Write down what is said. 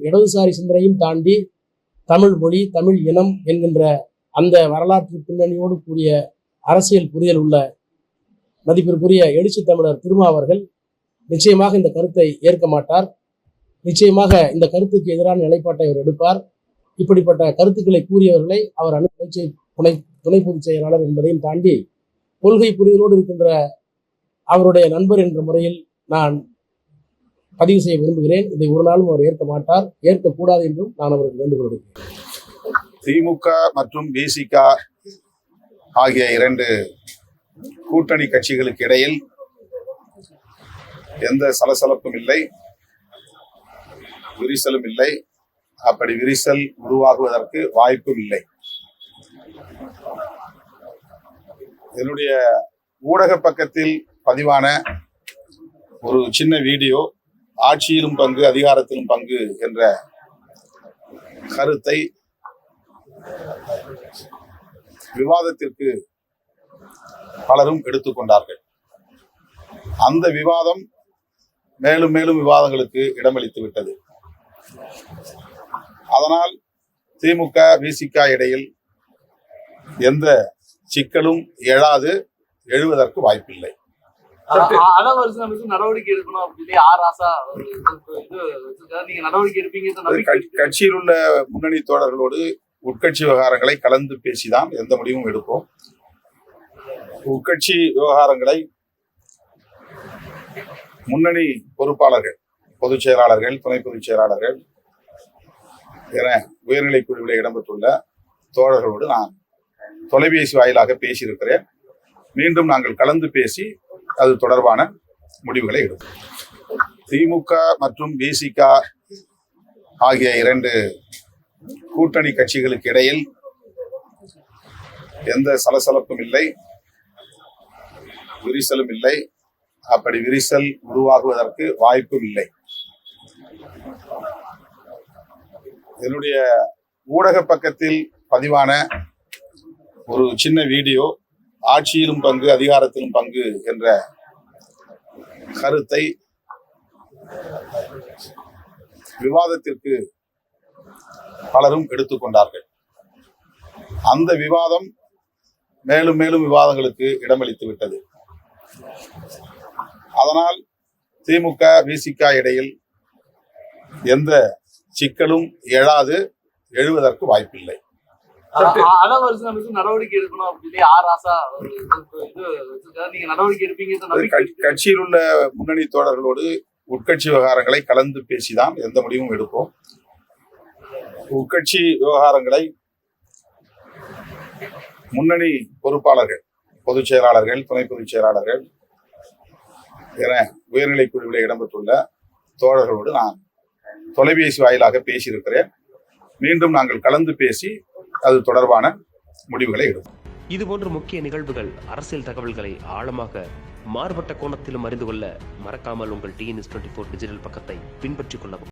இடதுசாரி சிந்தனையும் தாண்டி தமிழ் மொழி தமிழ் இனம் என்கின்ற அந்த வரலாற்று பின்னணியோடு கூடிய அரசியல் புரிதல் உள்ள மதிப்பிற்குரிய எழுச்சி தமிழர் திருமா அவர்கள் நிச்சயமாக இந்த கருத்தை ஏற்க மாட்டார். நிச்சயமாக இந்த கருத்துக்கு எதிரான நிலைப்பாட்டை அவர் எடுப்பார். இப்படிப்பட்ட கருத்துக்களை கூறியவர்களை அவர் அணு துணை துணை துணை பொதுச் செயலாளர் என்பதையும் தாண்டி கொள்கை புரிதலோடு இருக்கின்ற அவருடைய நண்பர் என்ற முறையில் நான் பதிவு செய்ய விரும்புகிறேன். இதை ஒரு நாளும் அவர் ஏற்க மாட்டார். ஏற்கக்கூடாது என்றும் நான் அவருக்கு வேண்டுகோள் விடுக்கிறேன் திமுக மற்றும் பிசிக ஆகிய இரண்டு கூட்டணி கட்சிகளுக்கு இடையில் எந்த சலசலப்பும் இல்லை. விரிசலும் இல்லை. அப்படி விரிசல் உருவாகுவதற்கு வாய்ப்பும் இல்லை. என்னுடைய ஊடக பக்கத்தில் பதிவான ஒரு சின்ன வீடியோ ஆட்சியிலும் பங்கு அதிகாரத்திலும் பங்கு என்ற கருத்தை விவாதத்திற்கு பலரும் எடுத்துக்கொண்டார்கள் அந்த விவாதம் மேலும் மேலும் விவாதங்களுக்கு இடமளித்து விட்டது. அதனால் திமுக விசிக இடையில் எந்த சிக்கலும் எழாது எழுவதற்கு வாய்ப்பில்லை. நடவடிக்கை எடுக்கணும் அப்படின்னு ஆர். நீங்க நடவடிக்கை எடுப்பீங்க கட்சியில் உள்ள முன்னணி தோழர்களோடு உட்கட்சி விவகாரங்களை கலந்து பேசிதான் எந்த முடிவும் எடுப்போம். உட்கட்சி விவகாரங்களை முன்னணி பொறுப்பாளர்கள் பொதுச் செயலாளர்கள் துணை பொதுச் செயலாளர்கள் என உயர்நிலை குழுவில் இடம்பெற்றுள்ள தோழர்களோடு நான் தொலைபேசி வாயிலாக பேசியிருக்கிறேன். மீண்டும் நாங்கள் கலந்து பேசி அது தொடர்பான முடிவுகளை எடுக்கும். திமுக மற்றும் பிசிக ஆகிய இரண்டு கூட்டணி கட்சிகளுக்கு இடையில் எந்த சலசலப்பும் இல்லை விரிசலும் இல்லை. அப்படி விரிசல் உருவாகுவதற்கு வாய்ப்பும் இல்லை. என்னுடைய ஊடக பக்கத்தில் பதிவான ஒரு சின்ன வீடியோ ஆட்சியிலும் பங்கு அதிகாரத்திலும் பங்கு என்ற கருத்தை விவாதத்திற்கு பலரும் எடுத்துக்கொண்டார்கள் அந்த விவாதம் மேலும் மேலும் விவாதங்களுக்கு இடமளித்து விட்டது. அதனால் திமுக விசிக இடையில் எந்த சிக்கலும் எழாது எழுவதற்கு வாய்ப்பில்லை. நடவடிக்கை எடுக்கணும் அப்படின்னு ஆர். நீங்க நடவடிக்கை எடுப்பீங்க கட்சியில் உள்ள முன்னணி தோழர்களோடு உட்கட்சி விவகாரங்களை கலந்து பேசிதான் எந்த முடிவும் எடுப்போம். உட்கட்சி விவகாரங்களை முன்னணி பொறுப்பாளர்கள் பொதுச் செயலாளர்கள் துணை பொதுச் செயலாளர்கள் என உயர்நிலை குழுவில் இடம்பெற்றுள்ள தோழர்களோடு நான் தொலைபேசி வாயிலாக பேசியிருக்கிறேன். மீண்டும் நாங்கள் கலந்து பேசி அது தொடர்பான முடிவுகளை எடுப்போம் இதுபோன்ற முக்கிய நிகழ்வுகள் அரசியல் தகவல்களை ஆழமாக மாறுபட்ட கோணத்திலும் அறிந்து கொள்ள மறக்காமல் உங்கள் டிஎன்எஸ் டுவெண்ட்டி ஃபோர் டிஜிட்டல் பக்கத்தை பின்பற்றிக் கொள்ளவும்.